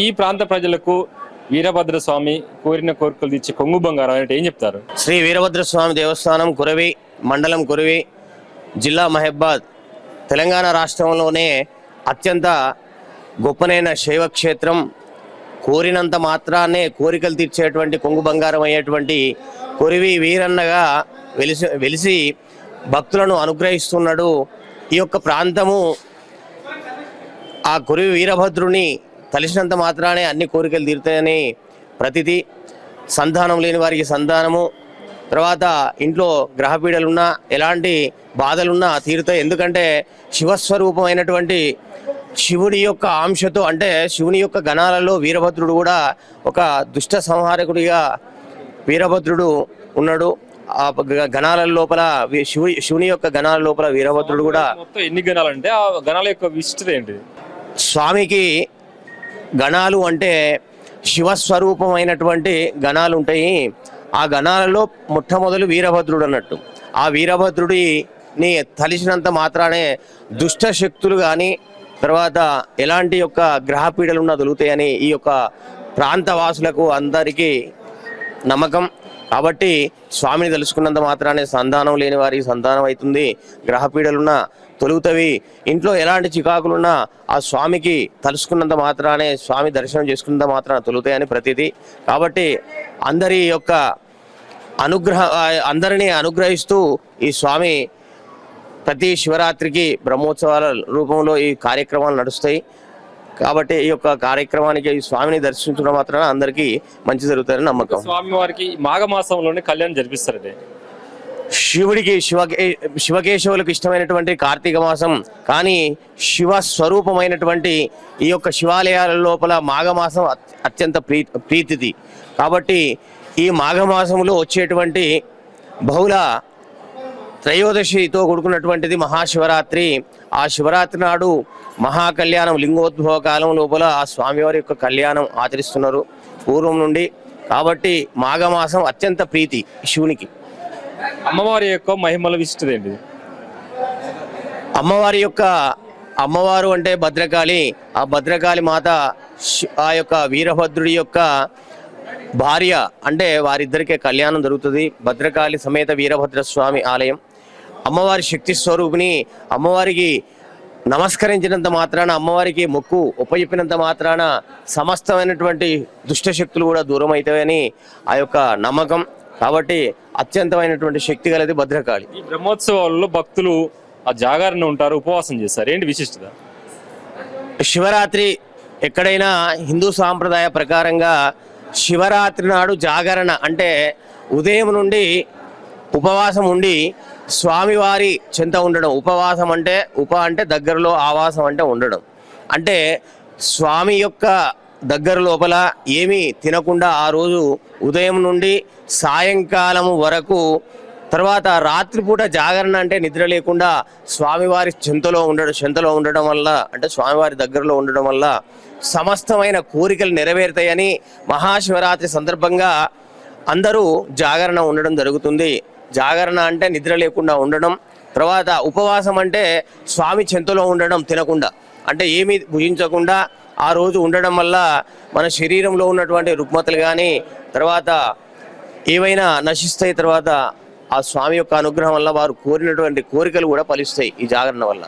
ఈ ప్రాంత ప్రజలకు వీరభద్ర స్వామి కోరిన కోరికలు తెచ్చి కొంగు బంగారం అంటే ఏం చెప్తారు? శ్రీ వీరభద్రస్వామి దేవస్థానం కురవి మండలం కురవి జిల్లా మహబాద్ తెలంగాణ రాష్ట్రంలోనే అత్యంత గొప్పనైన శైవక్షేత్రం. కోరినంత మాత్రాన్నే కోరికలు తీర్చేటువంటి కొంగు బంగారం అయ్యేటువంటి కురివి వీరన్నగా వెలిసి వెలిసి భక్తులను అనుగ్రహిస్తున్నాడు. ఈ యొక్క ప్రాంతము ఆ కురివి వీరభద్రుని తలిసినంత మాత్రానే అన్ని కోరికలు తీరుతాయని ప్రతిది సంతానం లేని వారికి సంతానము తర్వాత ఇంట్లో గ్రహపీడలున్నా ఎలాంటి బాధలున్నా తీరుతాయి. ఎందుకంటే శివస్వరూపమైనటువంటి శివుడి యొక్క అంశతో అంటే శివుని యొక్క గణాలలో వీరభద్రుడు కూడా ఒక దుష్ట సంహారకుడిగా వీరభద్రుడు ఉన్నాడు. ఆ గణాల లోపల శివు శివుని యొక్క గణాల లోపల వీరభద్రుడు కూడా ఎన్ని గణాలు అంటే ఆ గణాల యొక్క విశిష్టత ఏంటిది స్వామికి గణాలు అంటే శివస్వరూపమైనటువంటి గణాలు ఉంటాయి ఆ గణాలలో మొట్టమొదలు వీరభద్రుడు అన్నట్టు ఆ వీరభద్రుడిని తలిసినంత మాత్రానే దుష్ట శక్తులు కానీ తర్వాత ఎలాంటి యొక్క గ్రహపీడలు ఉన్నా దొరుకుతాయని ఈ యొక్క ప్రాంతవాసులకు అందరికీ నమ్మకం. కాబట్టి స్వామిని తెలుసుకున్నంత మాత్రానే సంతానం లేని వారికి సంతానం అవుతుంది. గ్రహపీడలున్నా తొలుగుతవి. ఇంట్లో ఎలాంటి చికాకులున్నా ఆ స్వామికి తలుసుకున్నంత మాత్రానే స్వామి దర్శనం చేసుకున్నంత మాత్రాన తొలుగుతాయని ప్రతిదీ కాబట్టి అందరి యొక్క అనుగ్రహ అందరినీ అనుగ్రహిస్తూ ఈ స్వామి ప్రతి శివరాత్రికి బ్రహ్మోత్సవాల రూపంలో ఈ కార్యక్రమాలు నడుస్తాయి. కాబట్టి ఈ యొక్క కార్యక్రమానికి ఈ స్వామిని దర్శించడం మాత్రాన అందరికీ మంచి జరుగుతుందని నమ్మకం. స్వామి వారికి మాఘమాసంలోనే కళ్యాణం జరిపిస్తారు శివుడికి శివకే శివకేశవులకు ఇష్టమైనటువంటి కార్తీక మాసం కానీ శివ స్వరూపమైనటువంటి ఈ యొక్క శివాలయాల లోపల మాఘమాసం అత్- అత్యంత ప్రీ ప్రీతిది. కాబట్టి ఈ మాఘమాసంలో వచ్చేటువంటి బహుళ త్రయోదశితో కూడుకున్నటువంటిది మహాశివరాత్రి. ఆ శివరాత్రి నాడు మహాకళ్యాణం లింగోద్భవ కాలం లోపల ఆ స్వామివారి యొక్క కళ్యాణం ఆచరిస్తున్నారు పూర్వం నుండి. కాబట్టి మాఘమాసం అత్యంత ప్రీతి శివునికి. అమ్మవారి యొక్క మహిమల విశిష్టత ఏంటిది? అమ్మవారి యొక్క అమ్మవారు అంటే భద్రకాళి. ఆ భద్రకాళి మాత ఆ యొక్క వీరభద్రుడి యొక్క భార్య అంటే వారిద్దరికే కళ్యాణం జరుగుతుంది. భద్రకాళి సమేత వీరభద్ర స్వామి ఆలయం. అమ్మవారి శక్తి స్వరూపిణి అమ్మవారికి నమస్కరించినంత మాత్రాన అమ్మవారికి మొక్కు ఉపయెప్పినంత మాత్రాన సమస్తమైనటువంటి దుష్ట శక్తులు కూడా దూరం అవుతాయని ఆ యొక్క నమ్మకం. కాబట్టి అత్యంతమైనటువంటి శక్తి గలది భద్రకాళి. ఈ బ్రహ్మోత్సవాల్లో భక్తులు ఆ జాగరణ ఉంటారు ఉపవాసం చేస్తారు. ఏంటి విశిష్టత? శివరాత్రి ఎక్కడైనా హిందూ సాంప్రదాయ ప్రకారంగా శివరాత్రి నాడు జాగరణ అంటే ఉదయం నుండి ఉపవాసం ఉండి స్వామివారి చెంత ఉండడం ఉపవాసం అంటే ఉప అంటే దగ్గరలో ఆవాసం అంటే ఉండడం. అంటే స్వామి యొక్క దగ్గర లోపల ఏమీ తినకుండా ఆ రోజు ఉదయం నుండి సాయంకాలం వరకు తర్వాత రాత్రిపూట జాగరణ అంటే నిద్ర లేకుండా స్వామివారి చెంతలో ఉండడం చెంతలో ఉండడం వల్ల అంటే స్వామివారి దగ్గరలో ఉండడం వల్ల సమస్తమైన కోరికలు నెరవేరుతాయని మహాశివరాత్రి సందర్భంగా అందరూ జాగరణ ఉండడం జరుగుతుంది. జాగరణ అంటే నిద్ర లేకుండా ఉండడం తర్వాత ఉపవాసం అంటే స్వామి చెంతలో ఉండడం తినకుండా అంటే ఏమీ భుజించకుండా ఆ రోజు ఉండడం వల్ల మన శరీరంలో ఉన్నటువంటి రుగ్మతలు కానీ తర్వాత ఏవైనా నశిస్తాయి తర్వాత ఆ స్వామి యొక్క అనుగ్రహం వల్ల వారు కోరినటువంటి కోరికలు కూడా ఫలిస్తాయి ఈ జాగరణ వల్ల.